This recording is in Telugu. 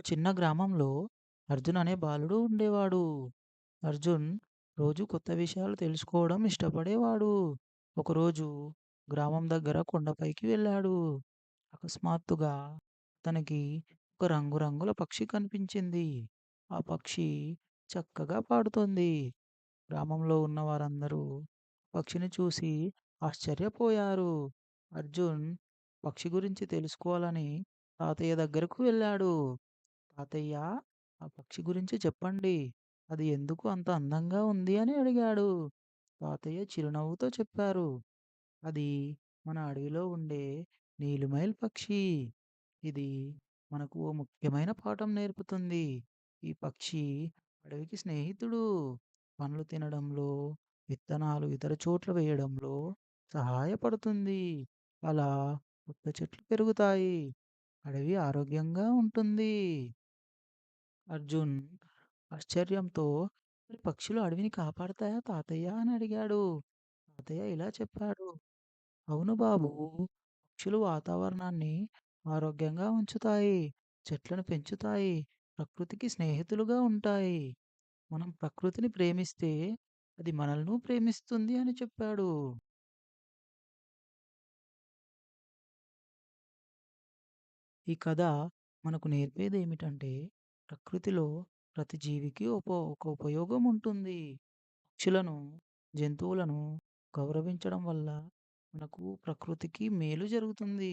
ఒక చిన్న గ్రామంలో అర్జున్ అనే బాలుడు ఉండేవాడు. అర్జున్ రోజు కొత్త విషయాలు తెలుసుకోవడం ఇష్టపడేవాడు. ఒకరోజు గ్రామం దగ్గర కొండపైకి వెళ్ళాడు. అకస్మాత్తుగా అతనికి ఒక రంగురంగుల పక్షి కనిపించింది. ఆ పక్షి చక్కగా పాడుతోంది. గ్రామంలో ఉన్న వారందరూ పక్షిని చూసి ఆశ్చర్యపోయారు. అర్జున్ పక్షి గురించి తెలుసుకోవాలని తాతయ్య దగ్గరకు వెళ్ళాడు. తాతయ్య ఆ పక్షి గురించి చెప్పండి. అది ఎందుకు అంత అందంగా ఉంది అని అడిగాడు. తాతయ్య చిరునవ్వుతో చెప్పారు. అది మన అడవిలో ఉండే నీలిమైల్ పక్షి. ఇది మనకు ఓ ముఖ్యమైన పాఠం నేర్పుతుంది. ఈ పక్షి అడవికి స్నేహితుడు. పండ్లు తినడంలో, విత్తనాలు ఇతర చోట్ల వేయడంలో సహాయపడుతుంది. అలా కొత్త చెట్లు పెరుగుతాయి. అడవి ఆరోగ్యంగా ఉంటుంది. అర్జున్ ఆశ్చర్యంతో మరి పక్షులు అడవిని కాపాడతాయా తాతయ్య అని అడిగాడు. తాతయ్య ఇలా చెప్పాడు. అవును బాబు. పక్షులు వాతావరణాన్ని ఆరోగ్యంగా ఉంచుతాయి. చెట్లను పెంచుతాయి. ప్రకృతికి స్నేహితులుగా ఉంటాయి. మనం ప్రకృతిని ప్రేమిస్తే అది మనల్ని ప్రేమిస్తుంది అని చెప్పాడు. ఈ కథ మనకు నేర్పేదేమిటంటే ప్రకృతిలో ప్రతి జీవికి ఒక ఒక ఉపయోగం ఉంటుంది. పక్షులను, జంతువులను గౌరవించడం వల్ల మనకు ప్రకృతికి మేలు జరుగుతుంది.